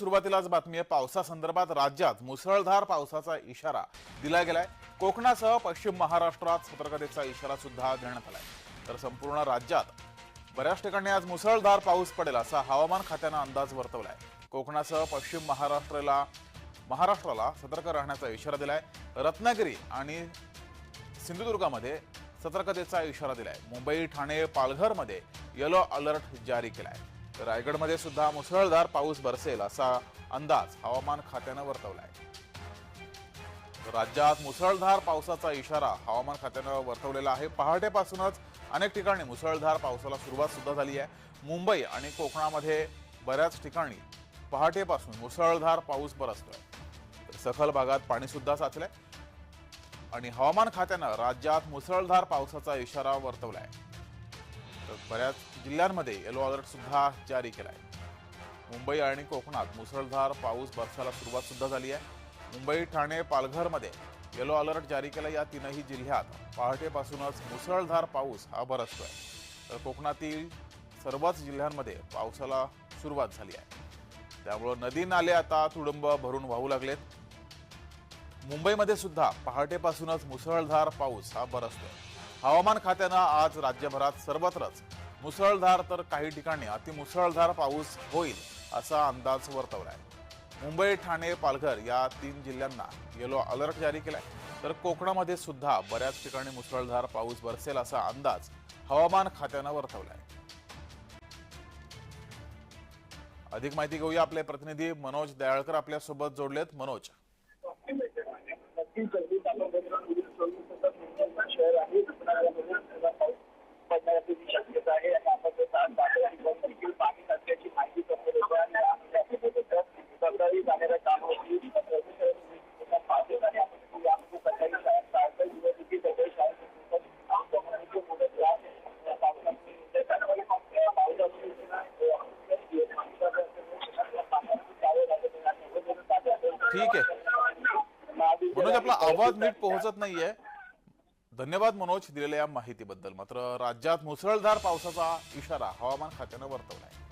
सुरुवातीलाच बातमी आहे पावसासंदर्भात राज्यात मुसळधार पावसाचा इशारा दिला गेलाय. कोकणासह पश्चिम महाराष्ट्रात सतर्कतेचा इशारा सुद्धा देण्यात आलाय. तर संपूर्ण राज्यात बऱ्याच ठिकाणी आज मुसळधार पाऊस पडेल असा हवामान खात्यानं अंदाज वर्तवलाय. कोकणासह पश्चिम महाराष्ट्राला महाराष्ट्राला सतर्क राहण्याचा इशारा दिलाय. रत्नागिरी आणि सिंधुदुर्गामध्ये सतर्कतेचा इशारा दिलाय. मुंबई ठाणे पालघरमध्ये येलो अलर्ट जारी केलाय. आहे रायगडमध्ये सुद्धा मुसळधार पाऊस बरसेल असा अंदाज हवामान खात्यानं वर्तवलाय. आहे राज्यात मुसळधार पावसाचा इशारा हवामान खात्यानं वर्तवलेला आहे. पहाटेपासूनच अनेक ठिकाणी मुसळधार पावसाला सुरुवात सुद्धा झाली आहे. मुंबई आणि कोकणामध्ये बऱ्याच ठिकाणी पहाटेपासून मुसळधार पाऊस बरसतोय. सखल भागात पाणी सुद्धा साचलंय. आणि हवामान खात्यानं राज्यात मुसळधार पावसाचा इशारा वर्तवलाय. तर बऱ्याच जिल्ह्यांमध्ये येलो अलर्ट सुद्धा जारी आहे मुंबई आणि कोकणात मुसळधार पाऊस बरसायला सुरुवात सुद्धा झाली आहे. मुंबई ठाणे पालघरमध्ये येलो अलर्ट जारी केला या तीनही जिल्ह्यात. पहाटेपासूनच मुसळधार पाऊस हा बरसतोय. तर कोकणातील सर्वच जिल्ह्यांमध्ये पावसाला सुरुवात झाली आहे. त्यामुळं नदी नाले आता तुडुंब भरून वाहू लागलेत. मुंबईमध्ये सुद्धा पहाटेपासूनच मुसळधार पाऊस हा बरसतोय. हवामान खात्यानं आज राज्यभरात सर्वत्रच मुसळधार तर काही ठिकाणी अतिमुसळधार पाऊस होईल असा अंदाज वर्तवलाय. मुंबई ठाणे पालघर या तीन जिल्ह्यांना येलो अलर्ट जारी केलाय. तर कोकणामध्ये सुद्धा बऱ्याच ठिकाणी मुसळधार पाऊस बरसेल असा अंदाज हवामान खात्यानं वर्तवलाय. अधिक माहिती घेऊया आपले प्रतिनिधी मनोज दयाळकर आपल्यासोबत जोडलेत. मनोज ठीक आहे. मनोज आपला आवाज नीट पोहोचत नाहीये. धन्यवाद मनोज दिलेल्या या माहितीबद्दल. मात्र राज्यात मुसळधार पावसाचा इशारा हवामान खात्यानं वर्तवलाय.